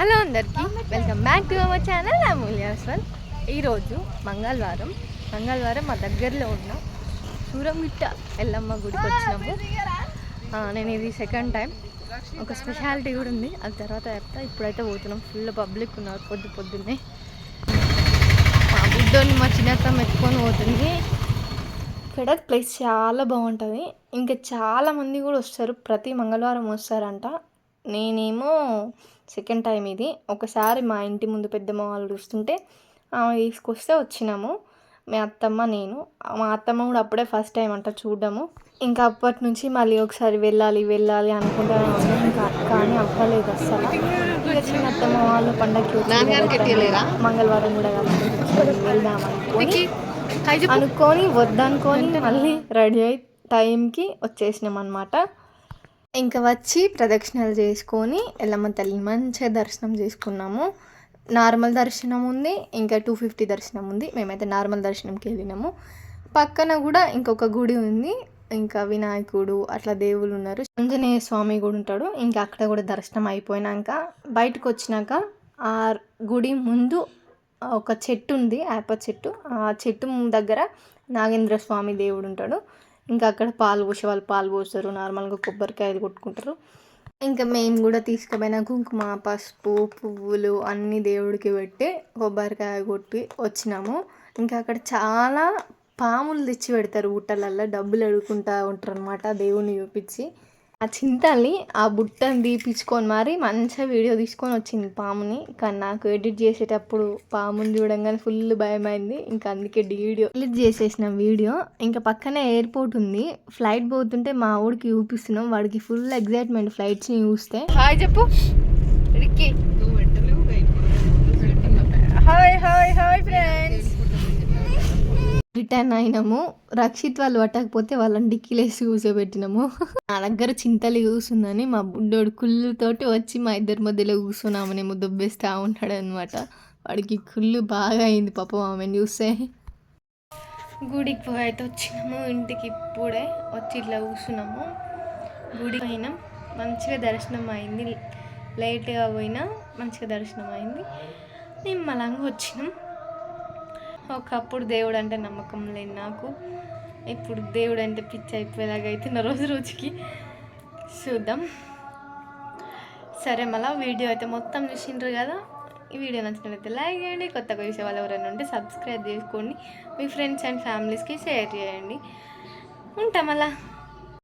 Hello అందరికీ welcome back to our channel. అమూల్యాస్వల్ ఈరోజు మంగళవారం. మంగళవారం మా దగ్గరలో ఉన్న సూరంగిట్ట ఎల్లమ్మ గుడికి వచ్చినాము. నేను ఇది సెకండ్ టైం ఒక స్పెషాలిటీ కూడా ఉంది. అది తర్వాత చెప్తా. ఇప్పుడైతే పోతున్నాం. ఫుల్ పబ్లిక్ ఉన్నారు పొద్దు పొద్దున్నే. మా బుడ్డోని మా చిన్నత్తం ఎత్తుకొని పోతుంది. ఇక్కడ ప్లేస్ చాలా బాగుంటుంది. ఇంకా చాలామంది కూడా వస్తారు. ప్రతి మంగళవారం వస్తారంట. నేనేమో సెకండ్ టైం ఇది. ఒకసారి మా ఇంటి ముందు పెద్దమ్మ వాళ్ళు చూస్తుంటే ఆమె తీసుకొస్తే వచ్చినాము. మీ అత్తమ్మ నేను. మా అత్తమ్మ కూడా అప్పుడే ఫస్ట్ టైం అంట చూడడము ఇంకా అప్పటి నుంచి మళ్ళీ ఒకసారి వెళ్ళాలి వెళ్ళాలి అనుకుంటాను ఇంకా కానీ అవ్వలేదు అస్సలు. ఇంకా చిన్న అత్తమ్మ వాళ్ళు పండగకి మంగళవారం కూడా కలిసి వెళ్దాం అనుకోని అనుకొని వద్దనుకొని మళ్ళీ రెడీ అయి టైంకి వచ్చేసినాం అనమాట ఇంకా వచ్చి ప్రదక్షిణలు చేసుకొని ఎల్లమ్మ తల్లిని మంచిగా దర్శనం చేసుకున్నాము. నార్మల్ దర్శనం ఉంది ఇంకా టూ ఫిఫ్టీ దర్శనం ఉంది. మేమైతే నార్మల్ దర్శనంకి వెళ్ళినాము. పక్కన కూడా ఇంకొక గుడి ఉంది ఇంకా వినాయకుడు అట్లా దేవుళ్ళు ఉన్నారు. ఆంజనేయ స్వామి కూడా ఉంటాడు ఇంకా అక్కడ కూడా దర్శనం అయిపోయినాక బయటకు వచ్చినాక ఆ గుడి ముందు ఒక చెట్టు ఉంది యాప చెట్టు. ఆ చెట్టు దగ్గర నాగేంద్ర స్వామి దేవుడు ఉంటాడు. ఇంకా అక్కడ పాలు పోసే వాళ్ళు పాలు పోస్తారు. నార్మల్గా కొబ్బరికాయలు కొట్టుకుంటారు. ఇంకా మేము కూడా తీసుకుపోయిన కుంకుమ పసుపు పువ్వులు అన్నీ దేవుడికి పెట్టి కొబ్బరికాయ కొట్టి వచ్చినాము. ఇంకా అక్కడ చాలా పాములు తెచ్చి పెడతారు. ఊటలల్లో డబ్బులు అడుగుకుంటూ ఉంటారు అనమాట దేవుని చూపించి. ఆ చింతల్ని ఆ బుట్టని తీపించుకొని మరి మంచిగా వీడియో తీసుకొని వచ్చింది పాముని. కానీ నాకు ఎడిట్ చేసేటప్పుడు పాముని చూడంగానే ఫుల్ భయమైంది. ఇంకా అందుకే వీడియో ఎడిట్ చేసేసిన వీడియో. ఇంకా పక్కనే ఎయిర్పోర్ట్ ఉంది. ఫ్లైట్ పోతుంటే మా ఊడికి చూపిస్తున్నాం. వాడికి ఫుల్ ఎగ్జైట్మెంట్ ఫ్లైట్స్ని చూస్తే. హాయ్ చెప్పు Ricky hi hi hi friends return అయినాము. Rakshit వాళ్ళు పట్టకపోతే వాళ్ళని డిక్కీలేసి కూర్చోబెట్టినాము. నా దగ్గర చింతలు కూర్చుందని మా బుడ్డోడు కుళ్ళుతోటి వచ్చి మా ఇద్దరి మధ్యలో కూర్చున్నామనేమో దుబ్బేస్తూ ఉంటాడు అనమాట వాడికి కుళ్ళు బాగా అయింది పాపం ఆమెను చూస్తే. గుడికి పోయి అయితే వచ్చినాము. ఇంటికి ఇప్పుడే వచ్చి ఇట్లా కూర్చున్నాము. గుడికి పోయినాం. మంచిగా దర్శనం అయింది. లేట్గా పోయినా మంచిగా దర్శనం అయింది. మేము మలంగా వచ్చినాం. ఒకప్పుడు దేవుడు అంటే నమ్మకం లేదు నాకు. ఇప్పుడు దేవుడు అంటే పిచ్చి అయిపోయేలాగా అవుతున్న రోజు రోజుకి చూద్దాం. సరే మళ్ళీ వీడియో అయితే మొత్తం చూసిండ్రు కదా. ఈ వీడియో నచ్చినట్లయితే లైక్ చేయండి కొత్తగా చూసే వాళ్ళు ఎవరైనా ఉంటే సబ్స్క్రైబ్ చేసుకోండి మీ ఫ్రెండ్స్ అండ్ ఫ్యామిలీస్కి షేర్ చేయండి. ఉంటాం అలా